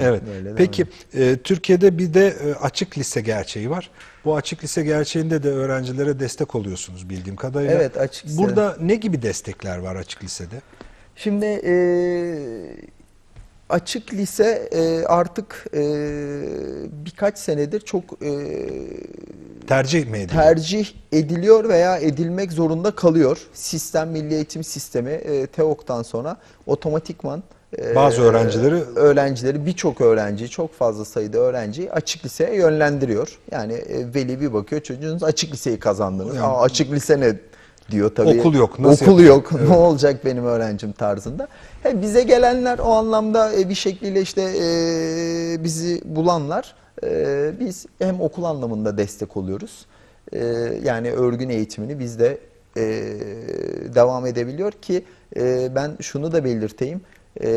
Evet. Böyle Peki e, Türkiye'de bir de e, açık lise gerçeği var. Bu açık lise gerçeğinde de öğrencilere destek oluyorsunuz bildiğim kadarıyla. Evet, açık lise. Burada ne gibi destekler var açık lisede? Şimdi e, açık lise e, artık e, birkaç senedir çok e, Tercih mi ediliyor? tercih ediliyor veya edilmek zorunda kalıyor. Sistem Milli Eğitim Sistemi e, TEOK'tan sonra otomatikman Bazı öğrencileri- öğrencileri birçok öğrenci çok fazla sayıda öğrenciyi açık liseye yönlendiriyor. Yani e, veli bir bakıyor çocuğunuz açık liseyi kazandınız. Yani- Aa, açık lise ne diyor tabii. Okul yok, nasıl Okul yapacak? yok. Ne olacak benim öğrencim tarzında. He, bize gelenler o anlamda e, bir şekliyle işte e, bizi bulanlar e, biz hem okul anlamında destek oluyoruz. E, yani örgün eğitimini biz de e, devam edebiliyor ki e, ben şunu da belirteyim. E,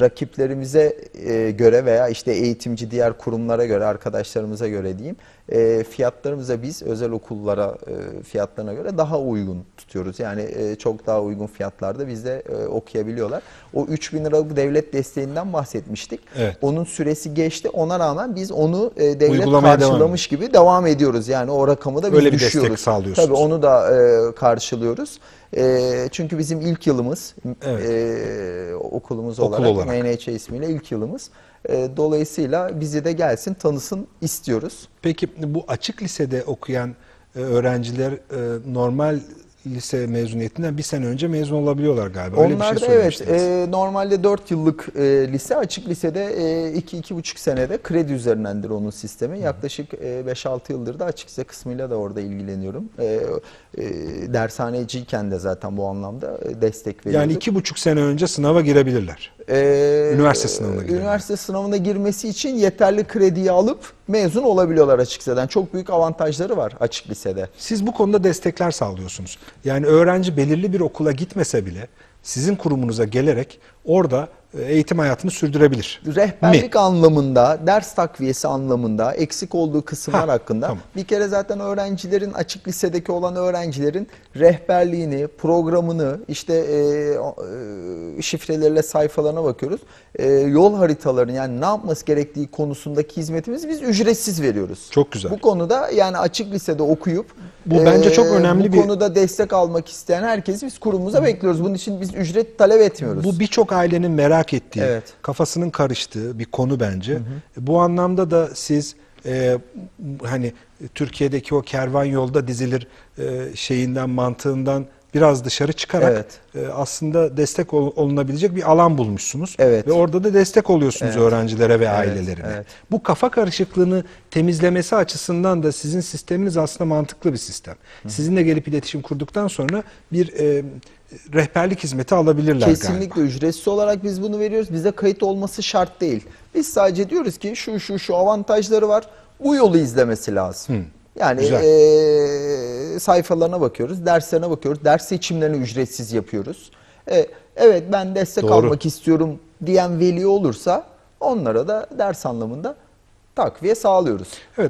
rakiplerimize e, göre veya işte eğitimci diğer kurumlara göre arkadaşlarımıza göre diyeyim e, fiyatlarımıza biz özel okullara e, fiyatlarına göre daha uygun tutuyoruz. Yani e, çok daha uygun fiyatlarda bizde e, okuyabiliyorlar. O 3000 liralık devlet desteğinden bahsetmiştik. Evet. Onun süresi geçti. Ona rağmen biz onu e, devlet Uygulamaya devam karşılamış gibi devam ediyoruz. Yani o rakamı da biz Öyle bir destek düşüyoruz. sağlıyorsunuz. Tabii onu da e, karşılıyoruz. E, çünkü bizim ilk yılımız Evet. e, okulumuz Okul olarak, olarak. MNH ismiyle ilk yılımız. E, dolayısıyla bizi de gelsin tanısın istiyoruz. Peki bu açık lisede okuyan e, öğrenciler e, normal lise mezuniyetinden bir sene önce mezun olabiliyorlar galiba. Öyle Onlar bir şey da evet e, normalde 4 yıllık e, lise açık lisede 2-2,5 senede kredi üzerindendir onun sistemi. Yaklaşık e, 5-6 yıldır da açık lise kısmıyla da orada ilgileniyorum. E, e, dershaneciyken de zaten bu anlamda e, destek veriyorduk. yani iki buçuk sene önce sınava girebilirler. Ee, Üniversite sınavına. Üniversite sınavına girmesi için yeterli krediyi alıp mezun olabiliyorlar açık liseden. Çok büyük avantajları var açık lisede. Siz bu konuda destekler sağlıyorsunuz. Yani öğrenci belirli bir okula gitmese bile sizin kurumunuza gelerek orada e, eğitim hayatını sürdürebilir. Rehberlik Mi? anlamında, ders takviyesi anlamında eksik olduğu kısımlar Ha, hakkında tamam. bir kere zaten öğrencilerin açık lisedeki olan öğrencilerin rehberliğini, programını, işte e, e, şifrelerle sayfalarına bakıyoruz. E, yol haritalarını yani ne yapması gerektiği konusundaki hizmetimizi biz ücretsiz veriyoruz. Çok güzel. Bu konuda yani açık lisede okuyup Bu bence çok önemli bu bir- konuda destek almak isteyen herkesi biz kurumumuza bekliyoruz. Bunun için biz ücret talep etmiyoruz. Bu birçok ailenin merak ettiği, Evet. kafasının karıştığı bir konu bence. Bu anlamda da siz e, hani Türkiye'deki o kervan yolda dizilir e, şeyinden mantığından biraz dışarı çıkarak Evet. e, aslında destek ol- olunabilecek bir alan bulmuşsunuz. Evet. Ve orada da destek oluyorsunuz Evet. öğrencilere ve Evet, ailelerine. evet. Bu kafa karışıklığını temizlemesi açısından da sizin sisteminiz aslında mantıklı bir sistem. Sizinle gelip iletişim kurduktan sonra bir e, rehberlik hizmeti alabilirler Kesinlikle galiba. ücretsiz olarak biz bunu veriyoruz. Bize kayıt olması şart değil. Biz sadece diyoruz ki şu şu şu avantajları var. Bu yolu izlemesi lazım. Yani güzel. eee, sayfalarına bakıyoruz, derslerine bakıyoruz. Ders seçimlerini ücretsiz yapıyoruz. E, evet ben destek Doğru. almak istiyorum diyen veli olursa onlara da ders anlamında takviye sağlıyoruz. Evet